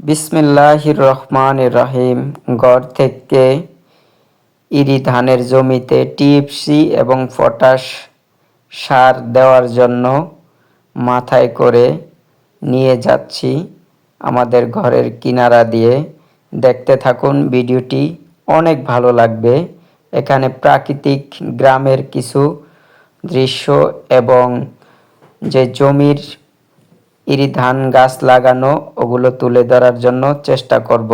বিসমিল্লাহির রহমান রহিম। গড় থেকে ইরি ধানের জমিতে টিএফসি এবং পটাশ সার দেওয়ার জন্য মাথায় করে নিয়ে যাচ্ছি আমাদের ঘরের কিনারা দিয়ে। দেখতে থাকুন, ভিডিওটি অনেক ভালো লাগবে। এখানে প্রাকৃতিক গ্রামের কিছু দৃশ্য এবং যে জমির ইরি ধান গাছ লাগানো, ওগুলো তুলে ধরার জন্য চেষ্টা করব।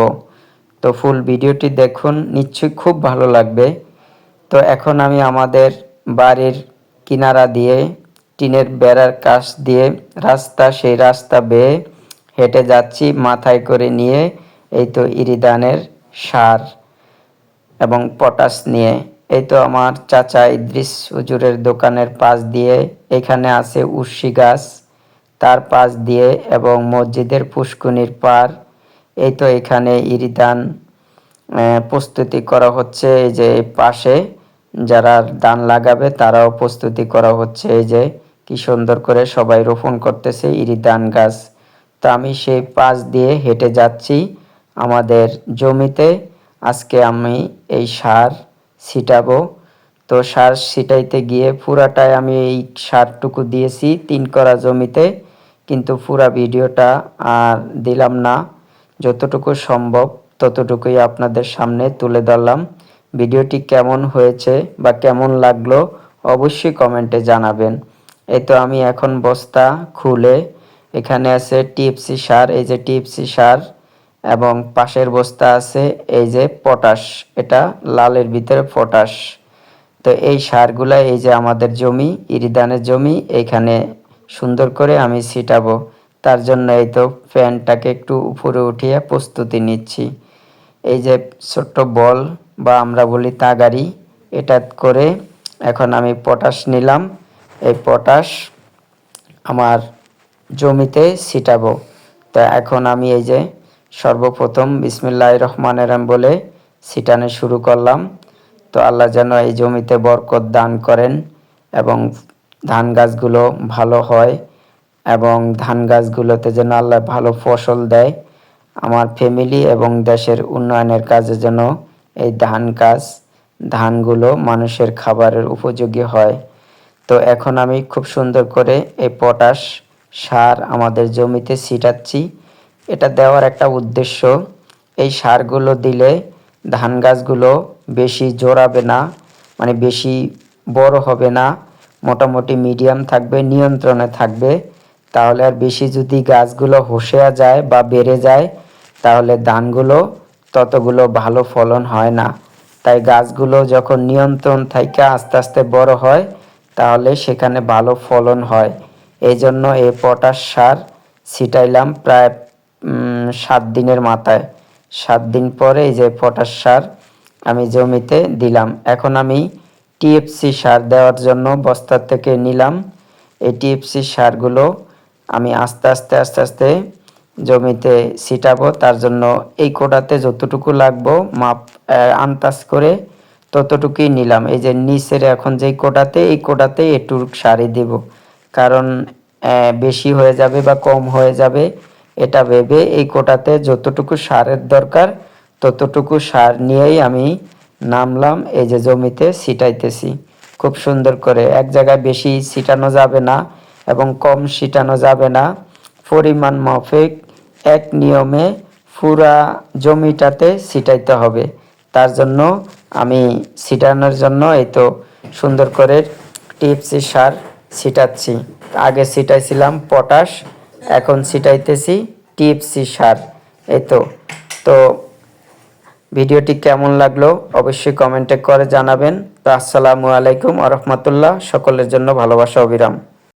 তো ফুল ভিডিওটি দেখুন, নিশ্চয়ই খুব ভালো লাগবে। তো এখন আমি আমাদের বাড়ির কিনারা দিয়ে, টিনের বেড়ার কাছ দিয়ে রাস্তা, সেই রাস্তা বেয়ে হেঁটে যাচ্ছি, মাথায় করে নিয়ে, এই তো ইরিদানের সার এবং পটাশ নিয়ে। এই তো আমার চাচা ইদ্রিস হুজুরের দোকানের পাশ দিয়ে এখানে আছে উর্শি গাছ। তার পাশ দিয়ে এবং মসজিদের পুষ্কুনির পার। এই তো এখানে ইরিদান প্রস্তুতি করা হচ্ছে এই যে পাশে। যারা ধান লাগাবে তারাও প্রস্তুতি করা হচ্ছে এই যে কি সুন্দর করে সবাই রোপণ করতেছে ইরিদান গাছ। তো আমি সেই পাশ দিয়ে হেঁটে যাচ্ছি আমাদের জমিতে। আজকে আমি এই সার ছিটাবো। তো সার ছিটাইতে গিয়ে পুরাটাই আমি এই সারটুকু দিয়েছি তিন করা জমিতে। কিন্তু পুরা ভিডিওটা আর দিলাম না। যতটুকু সম্ভব ততটুকুই আপনাদের সামনে তুলে ধরলাম। ভিডিওটি কেমন হয়েছে বা কেমন লাগল অবশ্যই কমেন্টে জানাবেন। এই তো আমি এখন বস্তা খুলে এখানে আছে টিএফসি সার, এই যে টিএফসি সার, এবং পাশের বস্তা আছে এই যে পটাশ, এটা লালের ভিতরে পটাশ। তো এই সারগুলা এই যে আমাদের জমি, ইরিদানের জমি, এখানে সুন্দর করে আমি ছিটাবো। তার জন্য এই তো ফ্যানটাকে একটু উপরে উঠিয়ে প্রস্তুতি নিচ্ছি। এই যে ছোট্ট বল বা আমরা বলি তাগারি, এটা করে এখন আমি পটাশ নিলাম। এই পটাশ আমার জমিতে ছিটাবো। তো এখন আমি এই যে সর্বপ্রথম বিসমিল্লাহ রহমান রাম বলে ছিটানো শুরু করলাম। তো আল্লাহ যেন এই জমিতে বরকত দান করেন এবং ধান গাছগুলো ভালো হয় এবং ধান গাছগুলোতে যেন আল্লাহ ভালো ফসল দেয়, আমার ফ্যামিলি এবং দেশের উন্নয়নের কাজে যেন এই ধান গাছ, ধানগুলো মানুষের খাবারের উপযোগী হয়। তো এখন আমি খুব সুন্দর করে এই পটাশ সার আমাদের জমিতে ছিটাচ্ছি। এটা দেওয়ার একটা উদ্দেশ্য, এই সারগুলো দিলে ধান গাছগুলো বেশি জোরাবে না মানে বেশি বড় হবে না। মোটামুটি মিডিয়াম থাকবে, নিয়ন্ত্রণে থাকবে। তাহলে আর বেশি যদি গাছগুলো হসেয়া যায় বা বেড়ে যায়, তাহলে ধানগুলো ততগুলো ভালো ফলন হয় না। তাই গাছগুলো যখন নিয়ন্ত্রণ থেকে আস্তে আস্তে বড় হয়, তাহলে সেখানে ভালো ফলন হয়। এই জন্য এই পটাশ সার ছিটাইলাম প্রায় সাত দিনের মাথায়। সাত দিন পরে এই যে পটাশ সার আমি জমিতে দিলাম। এখন আমি টিএফসি সার দেওয়ার জন্য বস্তার থেকে নিলাম। এই টিএফসি সারগুলো আমি আস্তে আস্তে আস্তে আস্তে জমিতে ছিটাবো। তার জন্য এই কোটাতে যতটুকু লাগবো, মাপ আন্দাজ করে ততটুকুই নিলাম। এই যে নিচের এখন যেই কোটাতে, এই কোটাতে একটু সারি দেব। কারণ বেশি হয়ে যাবে বা কম হয়ে যাবে, এটা ভেবে এই কোটাতে যতটুকু সারের দরকার, ততটুকু সার নিয়েই আমি নামলাম, এই যে জমিতে ছিটাইতেছি। খুব সুন্দর করে এক জায়গায় বেশি ছিটানো যাবে না এবং কম ছিটানো যাবে না। পরিমাণ মাফিক, এক নিয়মে পুরা জমিটাতে ছিটাইতে হবে। তার জন্য আমি ছিটানোর জন্য এই তো সুন্দর করে টিপসি সার ছিটাচ্ছি। আগে ছিটাইছিলাম পটাশ, এখন ছিটাইতেছি টিপসি সার। এই তো তো ভিডিওটি কেমন লাগল অবশ্যই কমেন্টে করে জানাবেন। তো আসসালামু আলাইকুম আ রহমতুল্লাহ। সকলের জন্য ভালোবাসা, অবিরাম।